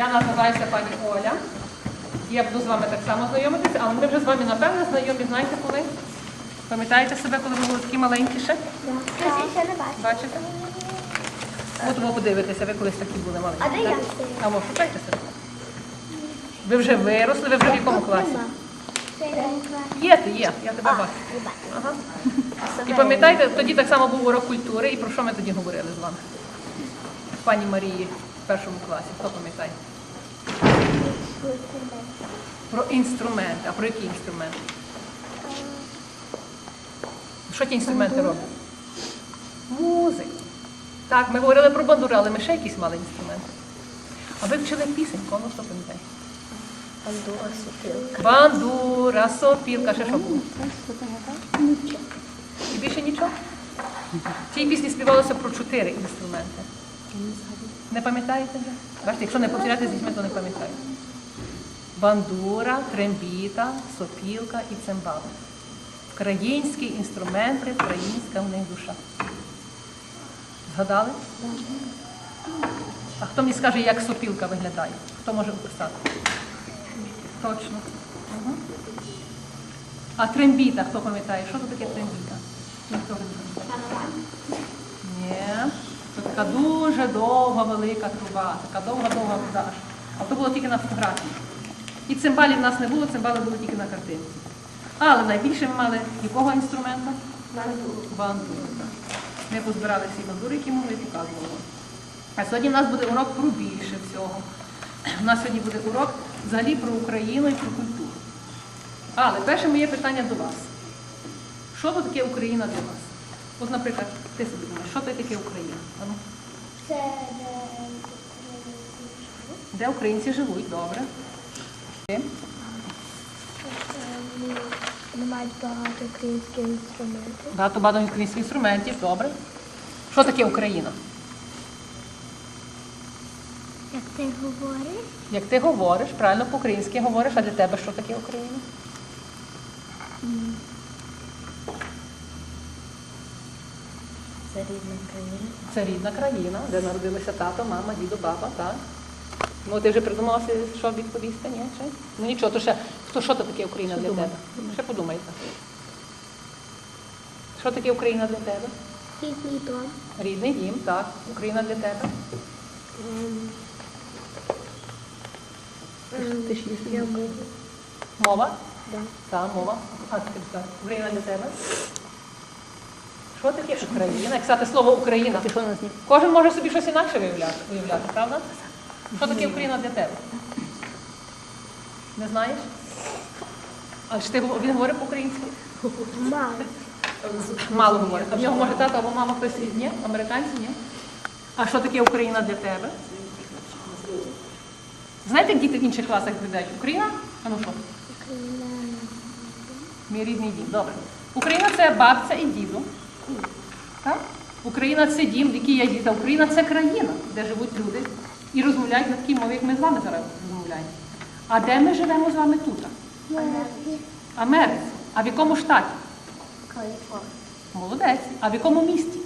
Я називаюся пані Оля. Я буду з вами так само знайомитися, але ми вже з вами, напевно, знайомі, знаєте коли? Пам'ятаєте себе, коли ви були такі маленькі ще? Хтось ще не бачить. Бачите? Будемо подивитися, ви колись такі були маленькі. А де я? А може, шукайте себе. Ви вже виросли, ви вже в якому класі? Є ти, є, я тебе бачу. Ага. І пам'ятаєте, тоді так само був урок культури, і про що ми тоді говорили з вами? Пані Марії в першому класі, хто пам'ятає? Про інструменти. А про які інструменти? Що ті інструменти роблять? Музику. Так, ми говорили про бандури, але ми ще якісь мали інструменти. А ви вчили пісеньку, ну хто пам'ятає? Бандура супілка. Бандура, сопілка, ще що було? І більше нічого? В цій пісні співалося про чотири інструменти. Не пам'ятаєте вже? Бачите, якщо не повторяти з дітьми, то не пам'ятаєте. Бандура, трембіта, сопілка і цимбали. Українські інструменти, українська в них душа. Згадали? А хто мені скаже, як сопілка виглядає? Хто може описати? Точно. А трембіта, хто пам'ятає? Що це таке трембіта? Ніхто не пам'ятає. Ні. Це така дуже довга велика труба, така довга-довга вода. А то було тільки на фотографії. І цимбалів в нас не було, цимбали були тільки на картинці. Але найбільше ми мали якого інструмента? Бандуру. так. Ми позбирали всі бандури, які могли показували. А сьогодні в нас буде урок про більше всього. У нас сьогодні буде урок взагалі про Україну і про культуру. Але перше моє питання до вас. Що то таке Україна для вас? От, наприклад, ти собі думаєш, що то таке Україна? А ну, Це Де українці живуть, добре. Вони мають багато українських інструментів. Багато багато українських інструментів, добре. Що таке Україна? Як ти говориш? Як ти говориш, правильно по-українськи говориш, а для тебе що таке Україна? Це рідна країна. Це рідна країна, де народилися тато, мама, дідо, баба, так? Ну, ти вже придумала, що відповісти, ні? Ще? Ну нічого, то ще, хто, що то таке Україна для тебе? Ще подумайте. Що таке Україна для тебе? Рідний дом. Рідний дім, так. Україна для тебе. Ти ж Я. Мова? Да. Так, мова. А ти. Україна для тебе. Що таке Україна? Як сказати слово Україна? Кожен може собі щось інакше виявляти, уявляти, правда? Що таке Україна для тебе? Не знаєш? А ж ти він говорить по-українськи? Мало. Мало говорить. А в нього може тато або мама хтось ні? Американці, ні? А що таке Україна для тебе? Знаєте, як діти в інших класах відповідають? Україна? А ну що? Україна. Мій рідний дім. Добре. Україна це бабця і діду. Так? Україна це дім, в який я діта. Україна це країна, де живуть люди і розмовляють на такій мові, як ми з вами зараз розмовляємо. А де ми живемо з вами тут? Америці. А в якому штаті? Каліфорнія. Молодець. А в якому місті?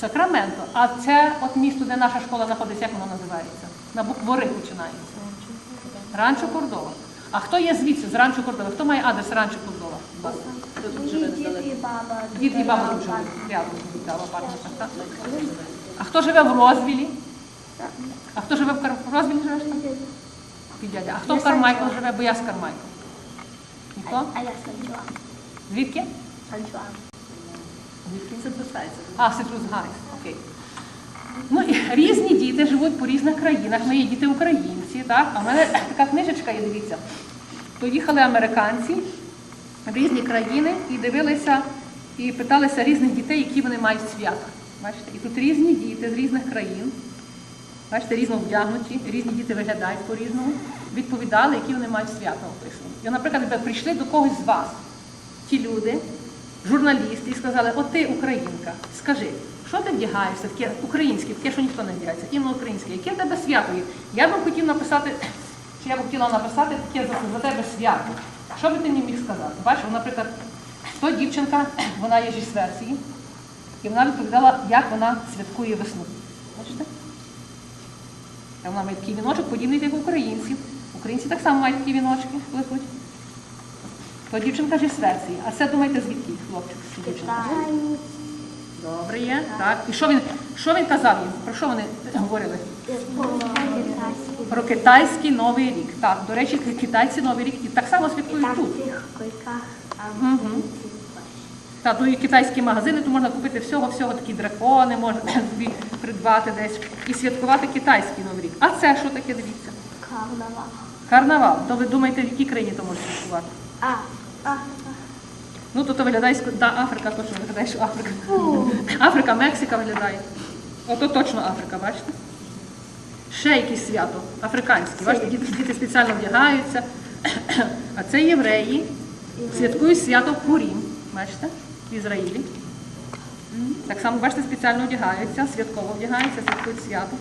Сакраменто. А це от місто, де наша школа знаходиться, як воно називається? На букву Р починається. Ранчо Кордова. А хто є звідси з Ранчо Кордова? Хто має адрес Ранчо Кордова? Дід і баба. Дід і баба тут живуть. Рядом А хто живе в Розвілі? А хто живе в Кар... в Розвілі живеш там? Під дядя. А хто в Кармайкл живе? Бо я з Кармайкл. Ніхто? А я Санчуан. Звідки? Санчуан. Це А, Citrus Гайс, окей. Ну і різні діти живуть по різних країнах. Є діти українці, так? А в мене така книжечка є, дивіться. Поїхали американці в різні країни і дивилися, і питалися різних дітей, які вони мають свята. Бачите? І тут різні діти з різних країн. Бачите, різно вдягнуті, різні діти виглядають по-різному, відповідали, які вони мають свята описані. І, наприклад, прийшли до когось з вас, ті люди, журналісти, і сказали, от ти українка, скажи, що ти вдягаєшся, таке українське, таке, що ніхто не вдягається, іменно українське, яке в тебе свято є? Я б хотів написати, чи я б хотіла написати таке за тебе свято. Що би ти мені міг сказати? Бачиш, наприклад, то дівчинка, вона є зі Швеції, і вона відповідала, як вона святкує весну. Бачите? Та Вона має такий віночок, подібний як українців. Українці так само мають такі віночки, плетуть. То дівчинка зі Швеції. А це думаєте звідки, хлопчик? чи дівчинка? Добре є. Так. І що він, що він казав їм? Про що вони говорили? Про китайський новий рік. Так, до речі, китайці новий рік і так само святкують тут. Мгм. Та тут і китайські магазини, тут можна купити всього-всього, такі дракони, можна собі придбати десь і святкувати китайський новий рік. А це що таке, дивіться? Карнавал. Карнавал. То ви думаєте, в якій країні то може святкувати? А, а, Ну, то, то виглядає, да, Африка точно виглядає, що Африка. Африка, Мексика виглядає. Ото точно Африка, бачите? Ще якесь свято, африканське. Бачите, діти, діти спеціально вдягаються. А це євреї. Святкують свято Пурім. Бачите? В Ізраїлі. Так само, бачите, спеціально вдягаються, святково вдягаються, святкують свято.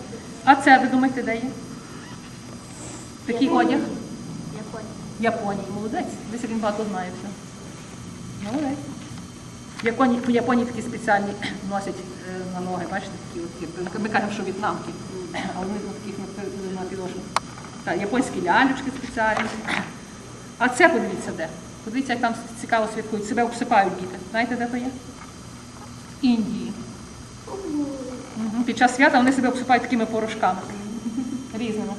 А це, ви думаєте, де є? Такий одяг? Японія. Японії. Молодець. Десь він багато знає все. Молодець. В Японії, в Японії такі спеціальні носять е, на ноги, бачите, такі от, ми кажемо, що в'єтнамки, а вони на таких на підошвах. Японські лялючки спеціальні. А це подивіться де. Подивіться, як там цікаво святкують. Себе обсипають діти. Знаєте, де то є? В Індії. Під час свята вони себе обсипають такими порошками різними.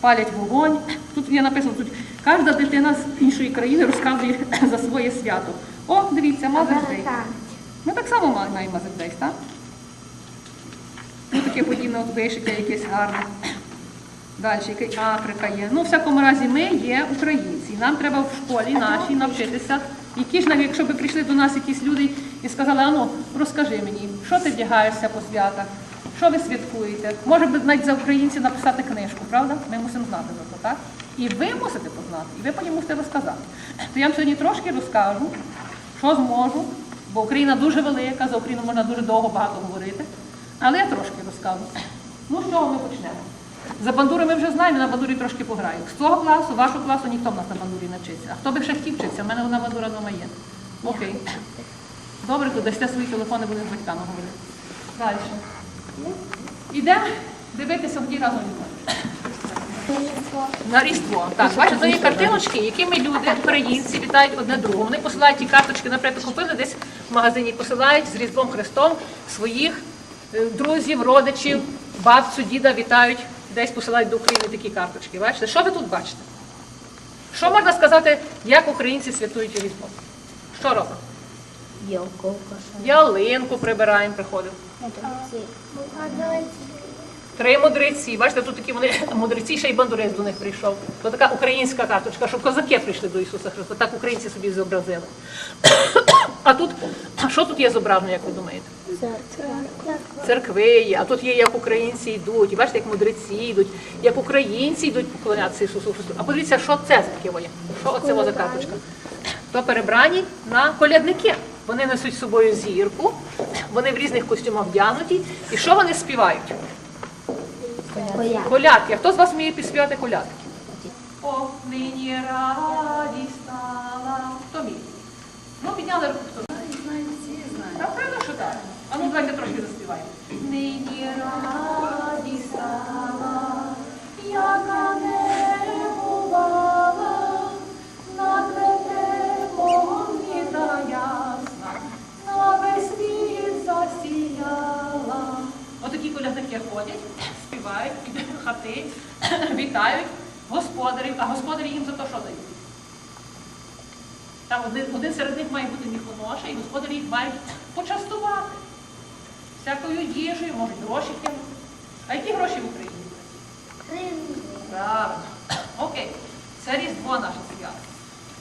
Палять вогонь. Тут є написано, тут кожна дитина з іншої країни розказує за своє свято. О, дивіться. Американці. Ми так само маємо Day, так? Ну, таке подібне от вишиття якесь гарне. Далі, яка Африка є. Ну, в всякому разі, ми є українці. Нам треба в школі нашій навчитися. Які ж навіть, якщо б прийшли до нас якісь люди і сказали, ану, розкажи мені, що ти вдягаєшся по святах, що ви святкуєте? Може би навіть за українців написати книжку, правда? Ми мусимо знати за це, так? І ви мусите познати, і ви потім мусите розказати. То я вам сьогодні трошки розкажу, що зможу, бо Україна дуже велика, за Україну можна дуже довго багато говорити. Але я трошки розкажу. Ну, з чого ми почнемо? За бандури ми вже знаємо, на бандурі трошки пограю. З твого класу, вашого класу ніхто в нас на бандурі не вчиться. А хто би ще хотів вчитися? У мене одна бандура вдома є. Окей. Добре, то дасте свої телефони, будемо з батьками говорити. Далі. Ідемо дивитися, тоді разом. На Різдво. Так, бачите, то є картиночки, якими люди, українці, вітають одне другого. Вони посилають ті карточки, наприклад, купили десь в магазині, посилають з Різдвом Христом своїх е, друзів, родичів, бабцю, діда вітають, десь посилають до України такі карточки. Бачите, що ви тут бачите? Що можна сказати, як українці святують Різдво? Що робимо? Ялинку прибираємо, приходимо. Три мудреці. Бачите, тут такі вони мудреці, ще й бандурець до них прийшов. То така українська карточка, щоб козаки прийшли до Ісуса Христа. Так українці собі зобразили. А тут, а що тут є зображено, як ви думаєте? Церкви є, а тут є, як українці йдуть. І бачите, як мудреці йдуть, як українці йдуть поклонятися Ісусу Христу. А подивіться, що це за таке є? Що оце за карточка? То перебрані на колядники. Вони несуть з собою зірку, вони в різних костюмах вдягнуті. І що вони співають? Коля. Колядки. А хто з вас вміє підспівати колядки? О, нині радість стала. Хто вміє? Ну, підняли руку. Хто? Та певно, що так. А ну давайте трошки заспіваємо. Нині радість стала, яка не бувала, над ветером ніжна ясна, на весь світ засіяла. Отакі колядники ходять, співають, хати, вітають господарів, а господарі їм за то що дають? Там один, один серед них має бути міхоноша, і господарі їх мають почастувати. Всякою їжею, можуть гроші кинути. А які гроші в Україні? Правильно. Окей. Це Різдво наше свято.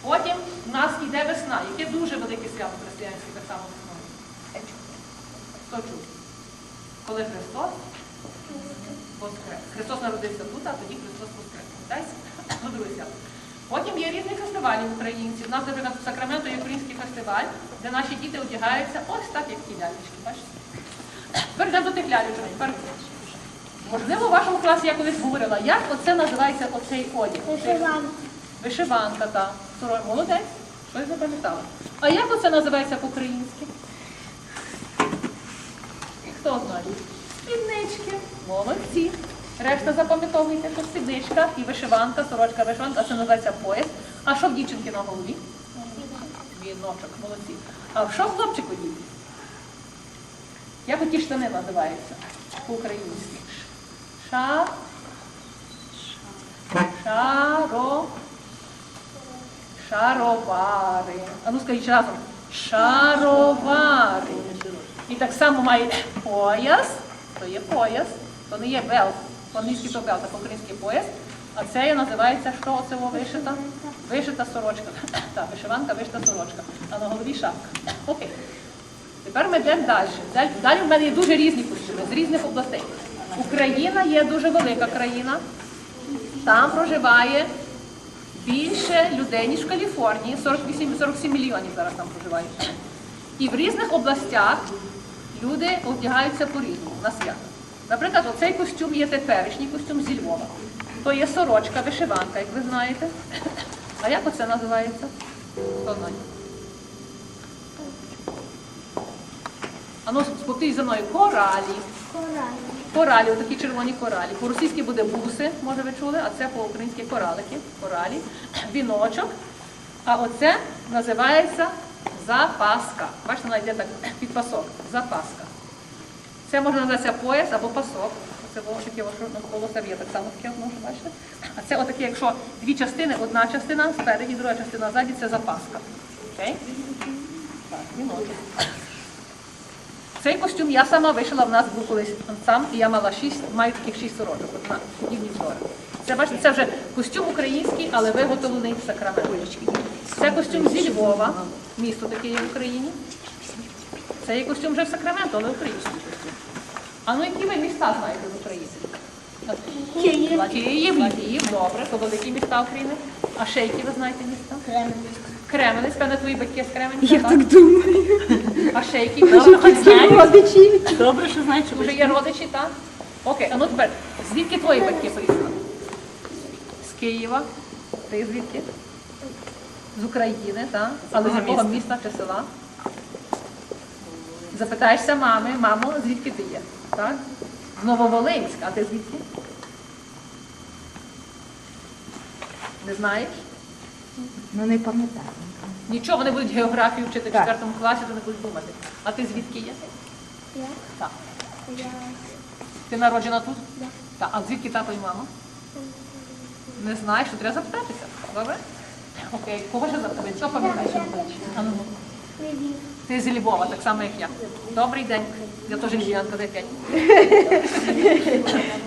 Потім в нас йде весна, яке дуже велике свято християнське, так само весною. Хто чув? Коли Христос воскрес. Христос народився тут, а тоді Христос воскрес. Ну, друге свято. Потім є різні фестивалі українців. У нас, наприклад, в Сакраменто є український фестиваль, де наші діти одягаються ось так, як ті лялечки. Бачите? Тепер йдемо до тих лялечок. Можливо, у вашому класі я колись говорила, як оце називається оцей одяг. Вишиванка, та. Сорок. Молодець. Щось запам'ятала. А як оце називається по-українськи? Хто знає? Спіднички. Молодці. Решта запам'ятовуйте, тут спідничка і вишиванка, сорочка вишиванка, це називається пояс. А що в дівчинки на голові? Віночок, молодці. А що в хлопчику діти? Як оті штани називаються по-українськи? Ша. Шаро. Шаровари. А ну скажіть разом. Шаровари. І так само має пояс, то є пояс, то не є бел. По-англійськи так по-українськи пояс. А це є, називається що оце вишита? Вишита сорочка. Так, вишиванка, вишита сорочка. А на голові шапка. Окей. Тепер ми йдемо далі. Далі- в мене є дуже різні костюми з різних областей. Україна є дуже велика країна. Там проживає більше людей, ніж в Каліфорнії. 48-47 мільйонів зараз там проживає. І в різних областях люди одягаються по-різному на свято. Наприклад, оцей костюм є теперішній костюм зі Львова. То є сорочка, вишиванка, як ви знаєте. А як оце називається? Хто знає? Ану, повторіть за мною коралі. Кораль. Коралі, отакі червоні коралі. По-російськи буде буси, може ви чули, а це по-українськи коралики, коралі, віночок. А оце називається запаска. Бачите, вона йде так під пасок. Запаска. Це може називатися пояс або пасок. Це було таке навколо є так само таке, може бачите. А це отаке, якщо дві частини, одна частина спереді, друга частина ззаді, це запаска. Окей? Так, віночок. Цей костюм я сама вишила, в нас був колись сам, і я мала шість, маю таких шість сорочок, от подібні взори. Це бачите, це вже костюм український, але виготовлений в Сакраменті. Це костюм зі Львова, місто таке є в Україні. Це є костюм вже в Сакраменто, але український. А ну які ви міста знаєте з України? Київ. Київ, Львів, добре, то великі міста України. А ще які ви знаєте міста? Кременськ. Кременець, певне, твої батьки з Кременця, Я так? думаю. А ще які ви знаєте? родичі. Добре, що знаєш, Вже є родичі, так? Окей, а ну тепер, звідки твої батьки приїхали? З Києва. Ти звідки? З України, так? Але з якого міста чи села? Запитаєшся мами, мамо, звідки ти є? Так? З Нововолинська, а ти звідки? Не знаєш? Ну не пам'ятаю. Нічого, вони будуть географію вчити в Так. 4 класі, то не будуть думати. А ти звідки є? Я? Так. Я. Ти народжена тут? Да. Так. А звідки тато і мама? Не знаєш, то треба запитатися. Добре? Окей, кого ще запитати? Що пам'ятаєш? А ну, Львів. Ти з Львова, так само, як я. Добрий день. Я теж львів'янка, дай п'ять.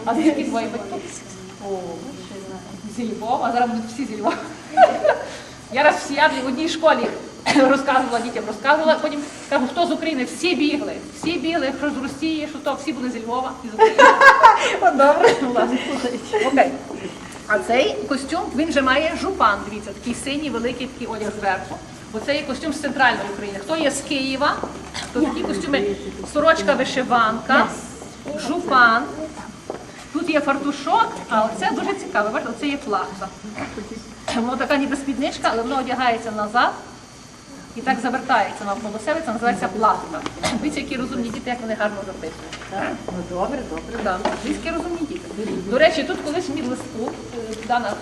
А звідки твої батьки? О, зі Львова, а зараз будуть всі зі Львова. Я раз в Сіатлі в одній школі розказувала дітям, розказувала, потім кажу, хто з України, всі бігли, всі бігли, що з Росії, що то, всі були зі Львова і з України. Добре. Окей. А цей костюм, він вже має жупан, дивіться, такий синій, великий такий одяг зверху. Бо це є костюм з центральної України. Хто є з Києва, то такі костюми сорочка вишиванка, жупан. Тут є фартушок, а оце дуже цікаве. Бачите, оце є плахта. Воно така ніби спідничка, але воно одягається назад і так завертається навколо себе. Це називається плахта. Дивіться, які розумні діти, як вони гарно записують. Ну добре, добре. Да, львівські розумні діти. До речі, тут колись в мідлистку, е, Дана,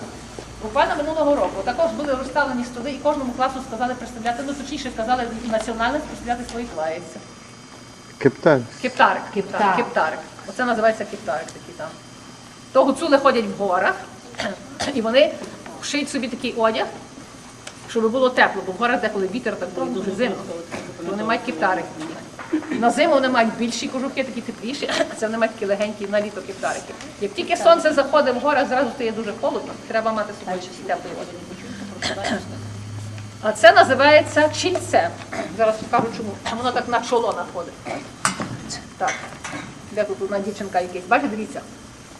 буквально минулого року, також були розставлені столи і кожному класу сказали представляти, ну точніше сказали національність представляти своїх лається. Кептар. Кептарик, кептарик, Кептар. кептарик. Оце називається кептарик такий там. То гуцули ходять в горах, і вони шиють собі такий одяг, щоб було тепло, бо в горах деколи вітер так дуже зимно. Вони мають кептарик. На зиму вони мають більші кожухи, такі тепліші, а це вони мають такі легенькі на літо кептарики. Як тільки сонце заходить в горах, зразу стає дуже холодно, треба мати собою теплий одяг. А це називається чільце. Зараз покажу чому. Воно так на чоло находить. Так. Де тут одна дівчинка якась? Бачите, дивіться.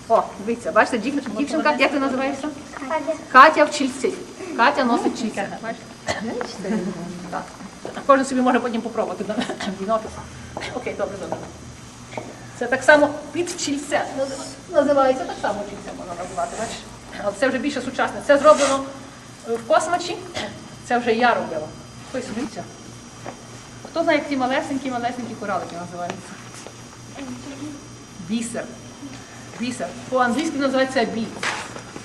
О, дивіться, бачите, дів- дівчинка, як ти називаєшся? Катя. Катя в чільці. Катя носить чільце. Бачите? Так. Кожен собі може потім попробувати вдінотися. Окей, добре, добре. Це так само під чільце. Називається так само чільце можна називати, бачиш? Але це вже більше сучасне. Це зроблено е, в космачі. Це вже я робила. Хтось дивіться. Хто знає, як ті малесенькі, малесенькі коралики називаються? Бісер. Бісер. По-англійськи називається біт.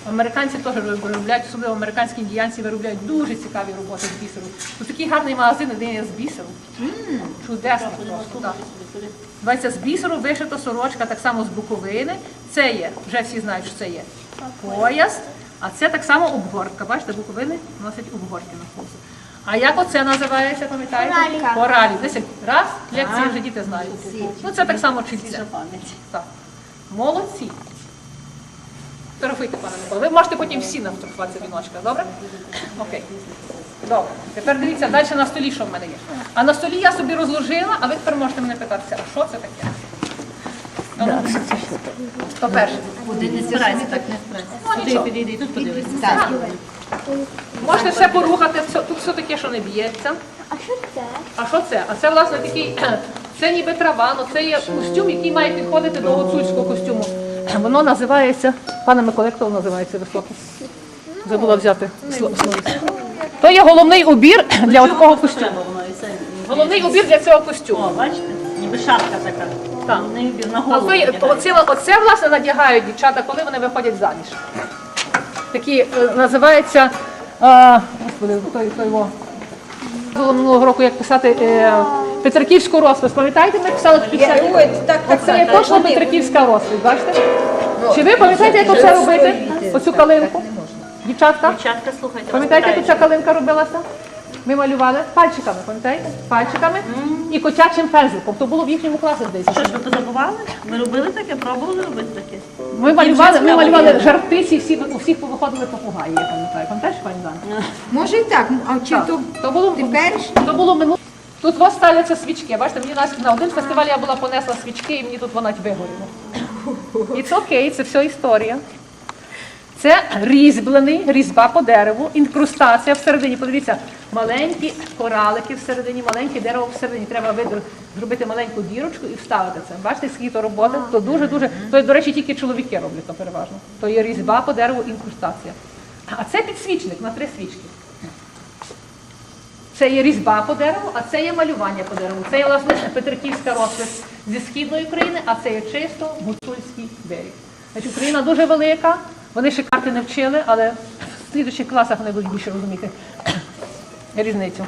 Американці теж виробляють, особливо американські індіянці виробляють дуже цікаві роботи з бісеру. Тут такий гарний магазин, де є з бісеру. Чудесно просто. так. Називається з бісеру вишита сорочка, так само з буковини. Це є, вже всі знають, що це є пояс, а це так само обгортка. Бачите, буковини носять обгортки на хусу. А як оце називається, пам'ятаєте? Коралі. Раз, лекції вже діти знають. Ну це так само читься. Так. Молодці. Фотографуйте, пане Микола. Ви можете потім всі нафотографуватися віночка, добре? Окей. Добре. Тепер дивіться, далі на столі, що в мене є. А на столі я собі розложила, а ви тепер можете мене питатися, а що це таке? А ну, Хто перший? Куди не збирайся, так не збирайся. Ну, нічого. підійди, і тут подивися. Так. Можете все порухати, все- тут все таке, що не б'ється. А що це? А що це? А це власне такий, це ніби трава, але це є костюм, який має підходити до гуцульського костюму. Воно називається, пане Микола, як то називається високе? Забула взяти слово. То є головний убір для такого костюму. Головний убір для цього костюму. О, бачите? Ніби шапка така. Так. Не вбір на голову. одягають. оце, оце, власне надягають дівчата, коли вони виходять заміж. Такі е, називається, е, господи, той, той во. Минулого року, як писати е, Петриківську розпис. Пам'ятаєте, ми писали такі всякі? Оце є точно Петриківська розпис, бачите? Чи ви пам'ятаєте, як оце робити? Оцю калинку? Дівчатка? Дівчатка, слухайте. Пам'ятаєте, як розповідають. ця калинка робилася? Ми малювали пальчиками, пам'ятаєте? Пальчиками і котячим пензликом. То було в їхньому класі здається. Що ж ви позабували? Ви робили таке? Пробували робити таке? Ми малювали, ми малювали жартиці, всі, у всіх повиходили попугаї, я пам'ятаю. Пам'ятаєш, пані Дана? Може і так, а чи то То було, теперішнє? то було минуло. Тут ось ставляться свічки. Бачите, мені на, на один фестиваль я була понесла свічки, і мені тут вона вигоріла. І це окей, це все історія. Це різьблений, різьба по дереву, інкрустація всередині. Подивіться, маленькі коралики всередині, маленьке дерево всередині. Треба зробити маленьку дірочку і вставити це. Бачите, скільки то роботи? То дуже дуже. То, до речі, тільки чоловіки роблять то переважно. То є різьба по дереву, інкрустація. А це підсвічник на три свічки. Це є різьба по дереву, а це є малювання по дереву. Це є власне Петриківська розпис зі східної України, а це є чисто гуцульський берег. Значить, Україна дуже велика, вони ще карти не вчили, але в слідуючих класах вони будуть більше розуміти різницю.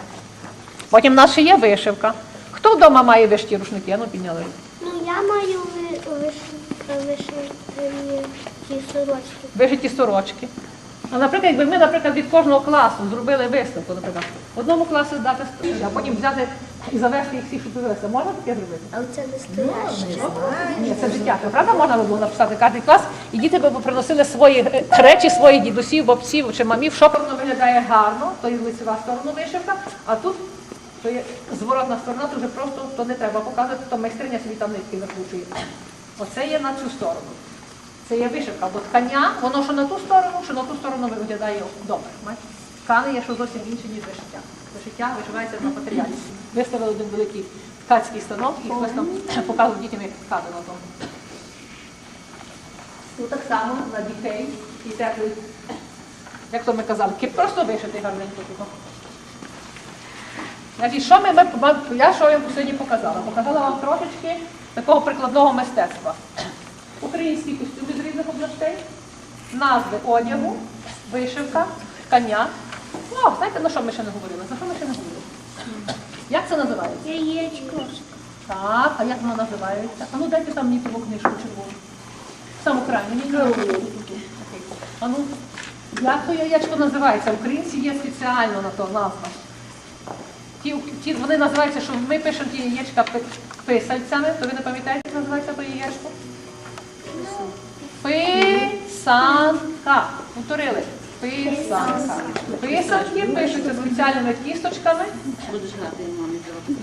Потім в нас ще є вишивка. Хто вдома має вишті рушники? Ну, підняли. руку. Ну я маю ви- виш- вишивані сорочки. вишиті сорочки. А наприклад, якби ми, наприклад, від кожного класу зробили виставку, наприклад, одному класу дати сторінку, а потім взяти і завести їх всіх, щоб дивилися, можна таке зробити? А це настояще. Ні, це життя. Правда можна було написати кожен клас, і діти би приносили свої е, речі своїх дідусів, бабців чи мамів, що воно виглядає гарно, то є лицева сторона вишивка, а тут то є зворотна сторона, то вже просто то не треба показувати, то майстриня собі там нитки закручує. Оце є на цю сторону. Це є вишивка, бо ткання, воно що на ту сторону, що на ту сторону виглядає добре. Ткани є що зовсім інше, ніж вишиття. Вишиття вишивається на матеріалі. Виставили один великий ткацький станок і хтось там показував дітям, як ткати на тому. Тут так само на дітей і теплий, як то ми казали, просто вишитий гарненько тут. Значить, що ми, ми, я що я сьогодні показала? Показала вам трошечки такого прикладного мистецтва. Українські костюми з різних областей, назви одягу, вишивка, ткання. О, знаєте, на що ми ще не говорили? За що ми ще не говорили? Як це називається? Яєчко. Так, а як воно називається? А ну дайте там мені ту книжку червону. Саму крайню. А ну, як то яєчко називається? Українці є спеціально на то назва. Ті, ті, вони називаються, що ми пишемо ті яєчка писальцями, то ви не пам'ятаєте, як називається то яєчко? Писанка. Повторили. Писанка. Писанки пишуться спеціальними кісточками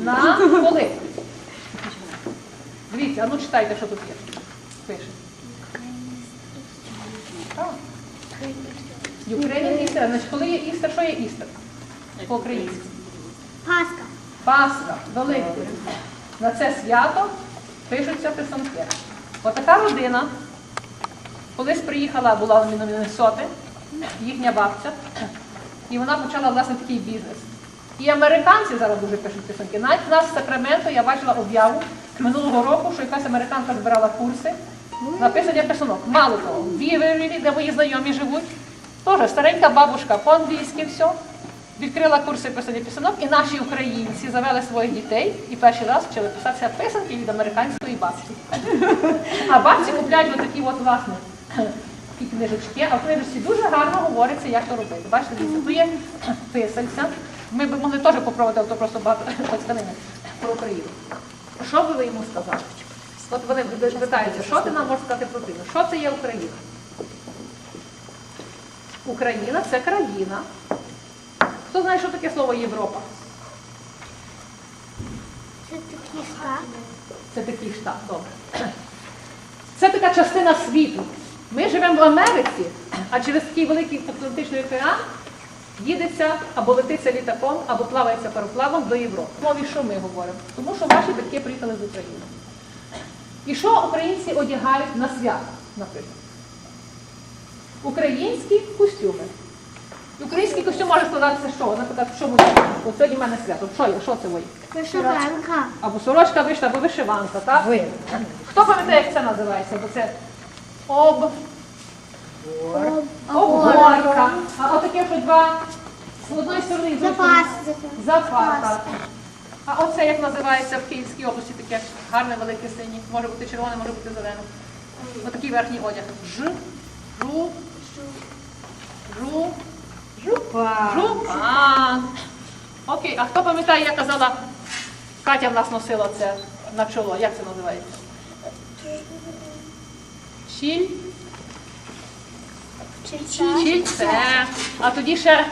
на поли. Дивіться, а ну читайте, що тут є. Пише. Ukrainian Easter. Значить, коли є Істер, що є Істер? По-українськи. Паска. Пасха, Великдень. На це свято пишуться писанки. Отака родина колись приїхала, була в Міннесоти, їхня бабця, і вона почала власне такий бізнес. І американці зараз дуже пишуть писанки. Навіть в нас в Сакраменто я бачила об'яву минулого року, що якась американка збирала курси Написання писанок. Мало того, вірили, де мої знайомі живуть. Теж старенька бабушка по-англійськи все. Відкрила курси писання писанок, і наші українці завели своїх дітей і перший раз вчили писатися писанки від американської бабці. А бабці купляють отакі от власне такі книжечки, а в книжечці дуже гарно говориться, як то робити. Бачите, дивіться, тут є писальця. Ми б могли теж попробувати, але то просто багато тканини про Україну. Що би ви йому сказали? От вони питаються, що ти нам можеш сказати про Україну? Що це є Україна? Україна це країна. Хто знає, що таке слово Європа? Це такий штат. Це такий штат, добре. Це така частина світу. Ми живемо в Америці, а через такий великий Атлантичний океан їдеться або летиться літаком, або плавається пароплавом до Європи. Мові, що ми говоримо? Тому що ваші батьки приїхали з України. І що українці одягають на свято, наприклад? Українські костюми. Український костюм може складатися чого? Наприклад, що буде? От сьогодні в мене свято. Що є? Що це ви? Вишиванка. Або сорочка вийшла, або вишиванка, так? Хто пам'ятає, як це називається? Бо це об, обгорка. А отаке що два з одної сторони Запас. сторони. Запас. так. А оце як називається в Київській області таке гарне велике синє. Може бути червоне, може бути зелене. Отакий верхній одяг. Ж, жу, жу, Жупа. жупан. Окей, а хто пам'ятає, я казала, Катя в нас носила це на чоло. Як це називається? Чіль. Чільце. А тоді ще,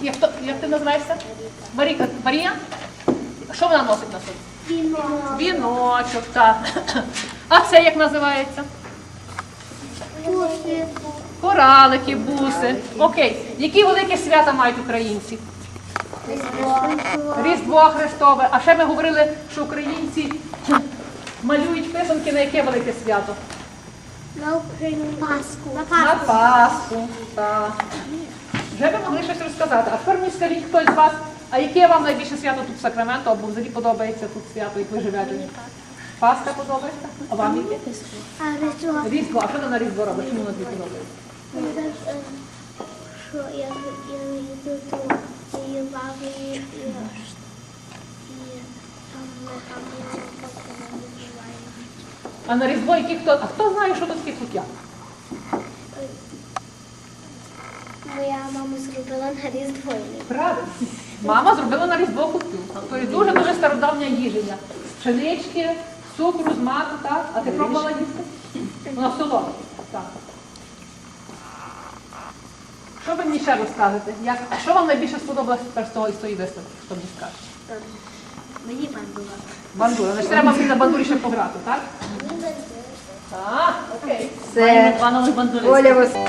як, то, як ти називаєшся? Маріка, Марія? Що вона носить на собі? Віно. Віночок, так. А це як називається? Буси. Коралики, буси. Окей. Які великі свята мають українці? Різдво Христове. А ще ми говорили, що українці малюють писанки на яке велике свято? На Україну. Пасху. На Пасху. Так. Вже ви могли щось розказати. А тепер мені скажіть хтось з вас, а яке вам найбільше свято тут в Сакраменто, або взагалі подобається тут свято, як ви живете? Пасха подобається? А вам яке? А Різдво. Різдво. А що на Різдво робите? Чому на Різдво подобається? Ну, е, Що я, я їду до її баби і, і А на Різдво які хто? А хто знає, що тут таке кутя? Моя мама зробила на Різдво. Правильно. Мама зробила на Різдво кутю. Тобто дуже-дуже стародавня їження. З пшенички, з цукру, з маку, так? А ти пробувала їсти? Вона солома. Так. Що ви мені ще розкажете? Як, а що вам найбільше сподобалося тепер з того із тої виставки? Що мені скажете? Мені бандула. Бандура. Значить, треба мені на бандурі ще пограти, так? Так, окей. Маємо два нових бандуристів. Оля вас. Так,